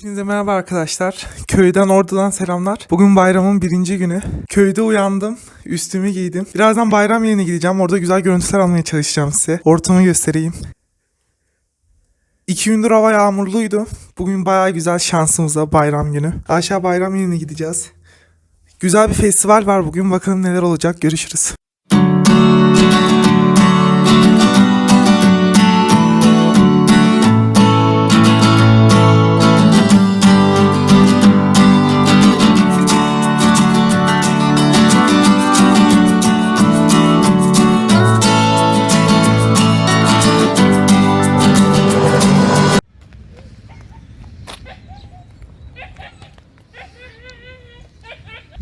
Hepinize merhaba arkadaşlar. Köyden oradan selamlar. Bugün bayramın birinci günü. Köyde uyandım. Üstümü giydim. Birazdan bayram yerine gideceğim. Orada güzel görüntüler almaya çalışacağım size. Ortamı göstereyim. İki gündür hava yağmurluydu. Bugün bayağı güzel şansımıza bayram günü. Aşağı bayram yerine gideceğiz. Güzel bir festival var bugün. Bakalım neler olacak. Görüşürüz.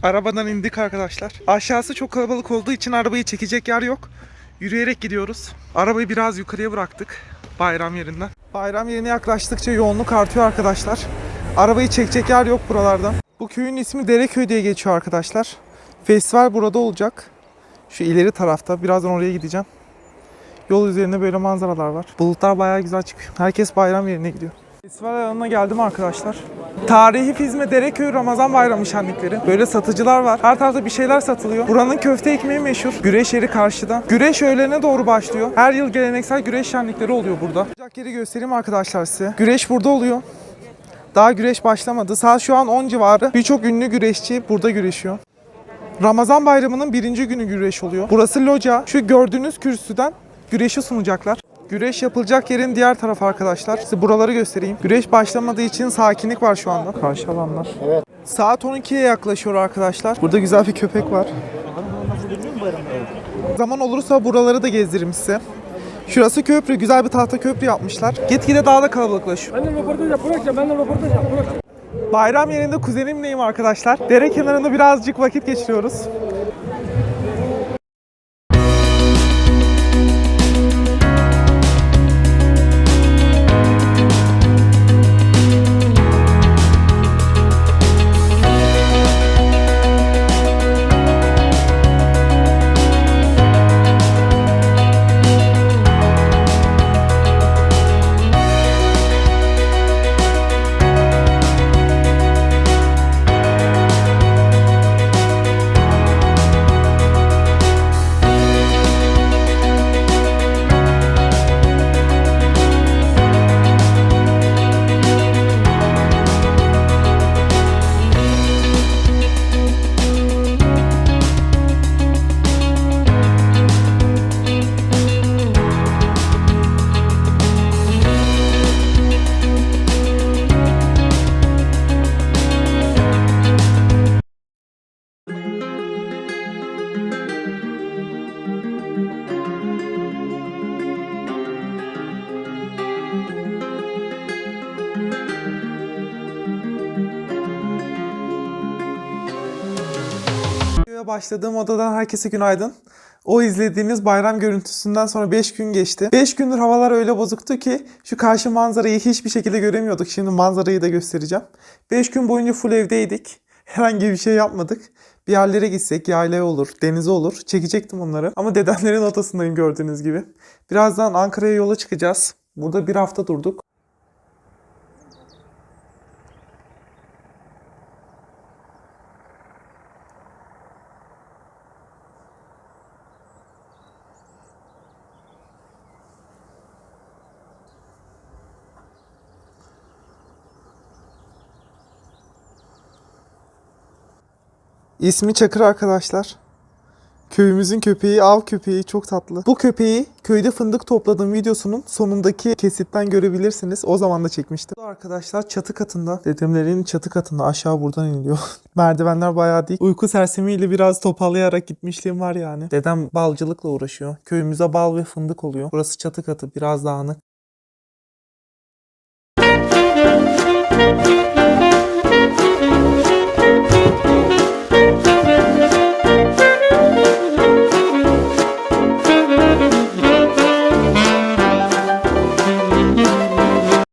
Arabadan indik arkadaşlar. Aşağısı çok kalabalık olduğu için arabayı çekecek yer yok. Yürüyerek gidiyoruz. Arabayı biraz yukarıya bıraktık. Bayram yerinden. Bayram yerine yaklaştıkça yoğunluk artıyor arkadaşlar. Arabayı çekecek yer yok buralardan. Bu köyün ismi Dereköy diye geçiyor arkadaşlar. Festival burada olacak. Şu ileri tarafta. Birazdan oraya gideceğim. Yol üzerinde böyle manzaralar var. Bulutlar bayağı güzel çıkıyor. Herkes bayram yerine gidiyor. Festival alanına geldim arkadaşlar. Tarihi Fizme Dereköy Ramazan Bayramı şenlikleri. Böyle satıcılar var. Her tarafta bir şeyler satılıyor. Buranın köfte ekmeği meşhur. Güreş yeri karşıda. Güreş öğlene doğru başlıyor. Her yıl geleneksel güreş şenlikleri oluyor burada. Olacak yeri göstereyim arkadaşlar size. Güreş burada oluyor. Daha güreş başlamadı. Saat şu an 10 civarı. Birçok ünlü güreşçi burada güreşiyor. Ramazan bayramının birinci günü güreş oluyor. Burası loca. Şu gördüğünüz kürsüden güreşi sunacaklar. Güreş yapılacak yerin diğer tarafı arkadaşlar. Size buraları göstereyim. Güreş başlamadığı için sakinlik var şu anda. Karşı alanlar. Saat 12'ye yaklaşıyor arkadaşlar. Burada güzel bir köpek var. Zaman olursa buraları da gezdiririm size. Şurası köprü. Güzel bir tahta köprü yapmışlar. Gitgide daha da kalabalıklaşıyor. Ben de röportaj yap, bırak ya, ben de röportaj yap, bırak. Bayram yerinde kuzenimleyim arkadaşlar. Dere kenarında birazcık vakit geçiriyoruz. Videoya başladığım odadan herkese günaydın. O izlediğiniz bayram görüntüsünden sonra 5 gün geçti. 5 gündür havalar öyle bozuktu ki şu karşı manzarayı hiçbir şekilde göremiyorduk. Şimdi manzarayı da göstereceğim. 5 gün boyunca full evdeydik. Herhangi bir şey yapmadık. Bir yerlere gitsek yaylaya olur, denize olur. Çekecektim onları. Ama dedemlerin odasındayım gördüğünüz gibi. Birazdan Ankara'ya yola çıkacağız. Burada bir hafta durduk. İsmi Çakır arkadaşlar. Köyümüzün köpeği, av köpeği çok tatlı. Bu köpeği köyde fındık topladığım videosunun sonundaki kesitten görebilirsiniz. O zaman da çekmiştim. Arkadaşlar çatı katında, dedemlerin çatı katında aşağı buradan iniliyor. Merdivenler bayağı dik. Uyku sersemiyle biraz toparlayarak gitmişliğim var yani. Dedem balcılıkla uğraşıyor. Köyümüze bal ve fındık oluyor. Burası çatı katı, biraz dağınık.